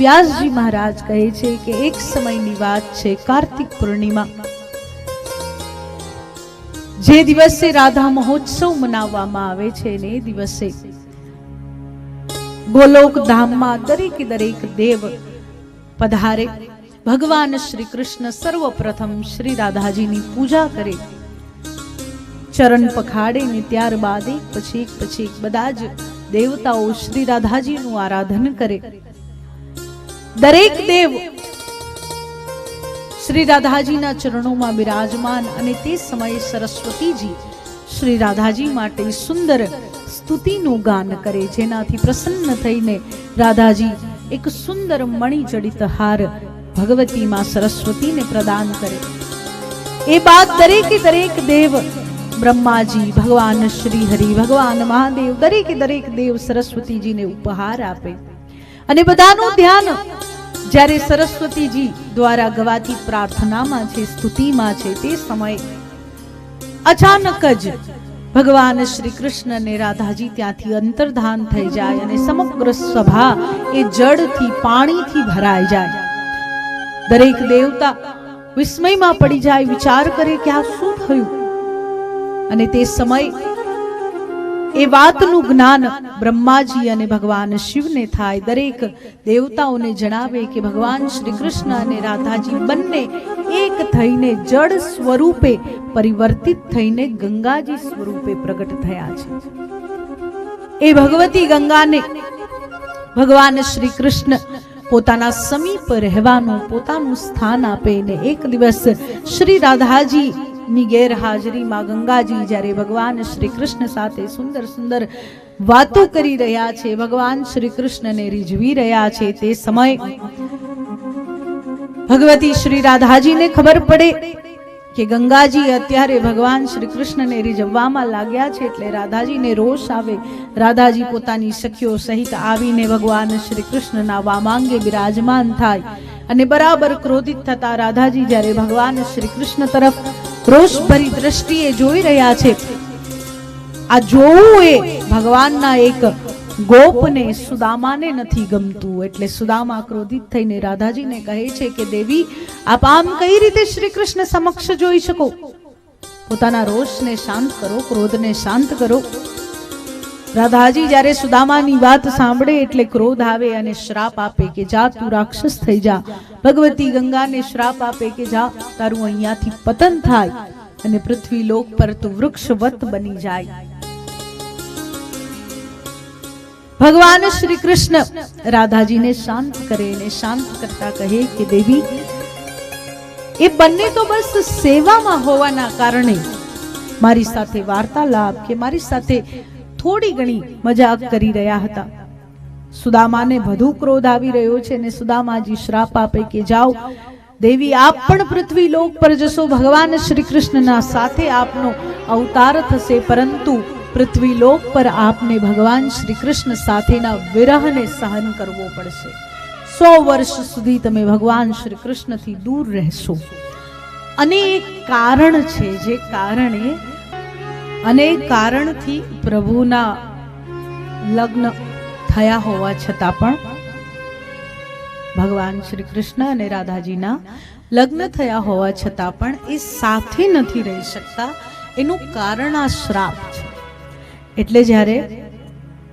વ્યાસજી મહારાજ કહે છે કે એક સમયની વાત છે કાર્તિક પૂર્ણિમા. જે દિવસે રાધા મહોત્સવ મનાવવામાં આવે છે ને દિવસે ગોલોક ધામમાં દરેક દરેક દેવ પધારે. ભગવાન શ્રી કૃષ્ણ સર્વપ્રથમ શ્રી રાધાજીની પૂજા કરે. ચરણ પખાડે ને ત્યારબાદ એક પછી એક પછી એક બધા જ દેવતાઓ શ્રી રાધાજીનું આરાધન કરે. દરેક દેવ શ્રી રાધાજીના ચરણોમાં બિરાજમાન અને તે સમયે સરસ્વતીજી શ્રી રાધાજી માટે સુંદર સ્તુતિનું ગાન કરે, જેનાથી પ્રસન્ન થઈને રાધાજી એક સુંદર મણિજડિત હાર ભગવતીમાં સરસ્વતીને પ્રદાન કરે. એ બાદ દરેકે દરેક દેવ બ્રહ્માજી, ભગવાન શ્રી હરિ, ભગવાન મહાદેવ, દરેકે દરેક દેવ સરસ્વતીજીને ઉપહાર આપે. અને બધાનું ધ્યાન જ્યારે સરસ્વતીજી દ્વારા ગવાતી પ્રાર્થનામાં છે સ્તુતિમાં છે તે સમયે અચાનક જ ભગવાન શ્રી કૃષ્ણ અને રાધાજી ત્યાંથી અંતર્ધાન થઈ જાય અને સમગ્ર સભા એ જળથી, પાણીથી ભરાઈ જાય. દરેક દેવતા વિસ્મયમાં પડી જાય, વિચાર કરે કે આ શું થયું? અને તે સમય એ વાતનું જ્ઞાન બ્રહ્માજી અને ભગવાન શિવને થાય. દરેક દેવતાઓને જણાવે કે ભગવાન શ્રી કૃષ્ણ અને રાધાજી બંને એક થઈને જળ સ્વરૂપે પરિવર્તિત થઈને ગંગાજી સ્વરૂપે પ્રગટ થયા છે. એ ભગવતી ગંગાને ભગવાન શ્રી કૃષ્ણ પોતાના સમીપ રહેવાનું, પોતાનું સ્થાન આપે ને એક દિવસ શ્રી રાધાજી ની ગેરહાજરીમાં ગંગાજી જ્યારે ભગવાન શ્રી કૃષ્ણ સાથે સુંદર સુંદર વાતો કરી રહ્યા છે, ભગવાન શ્રી કૃષ્ણને રીઝવી રહ્યા છે તે સમય. ભગવતી શ્રી રાધાજીને ખબર પડે કે ગંગાજી અત્યારે ભગવાન શ્રી કૃષ્ણને રીઝવવામાં લાગ્યા છે એટલે રાધાજીને રોષ આવે. રાધાજી પોતાની સખીઓ સહિત આવીને ભગવાન શ્રી કૃષ્ણના વામાંગે બિરાજમાન થાય અને બરાબર ક્રોધિત થતા રાધાજી જ્યારે ભગવાન શ્રી કૃષ્ણ તરફ રોષભરી દ્રષ્ટિએ જોઈ રહ્યા છે. આ જોવું એ ભગવાનના એક ગોપને સુદામાને નથી ગમતું. એટલે સુદામા ક્રોધિત થઈને રાધાજીને કહે છે કે, દેવી, આપ આમ કઈ રીતે શ્રી કૃષ્ણ સમક્ષ જોઈ શકો? પોતાના રોષને શાંત કરો, ક્રોધને શાંત કરો. રાધાજી જ્યારે સુદામાની વાત સાંભળે એટલે ક્રોધ આવે અને શ્રાપ આપે કે જા તું રાક્ષસ થઈ જા. ભગવતી ગંગાને શ્રાપ આપે કે જા, તારું અહીંયાથી પતન થાય અને પૃથ્વી લોક પર તું વૃક્ષવત બની જાય. ભગવાન શ્રી કૃષ્ણ રાધાજીને શાંત કરે અને શાંત કરતા કહે કે દેવી, એ બંને તો બસ સેવામાં હોવાના કારણે મારી સાથે વાર્તાલાપ કે મારી સાથે થોડી ઘણી મજાક કરી રહ્યા હતા. સુદામાને વધુ ક્રોધ આવી રહ્યો છે અને સુદામાજી શ્રાપ આપે કે જાઓ. દેવી, આપ પણ પૃથ્વી લોક પર જશો. ભગવાન શ્રી કૃષ્ણના સાથે આપનો અવતાર થશે, પરંતુ પૃથ્વી લોક પર આપને ભગવાન શ્રી કૃષ્ણ સાથેના વિરહને સહન કરવો પડશે. સો વર્ષ સુધી તમે ભગવાન શ્રી કૃષ્ણથી દૂર રહેશો. અને એક કારણ છે, જે કારણે અને કારણથી પ્રભુના લગ્ન થયા હોવા છતાં પણ ભગવાન શ્રી કૃષ્ણ અને રાધાજીના લગ્ન થયા હોવા છતાં પણ એ સાથે નથી રહી શકતા. એનું કારણ આ શ્રાપ છે. એટલે જ્યારે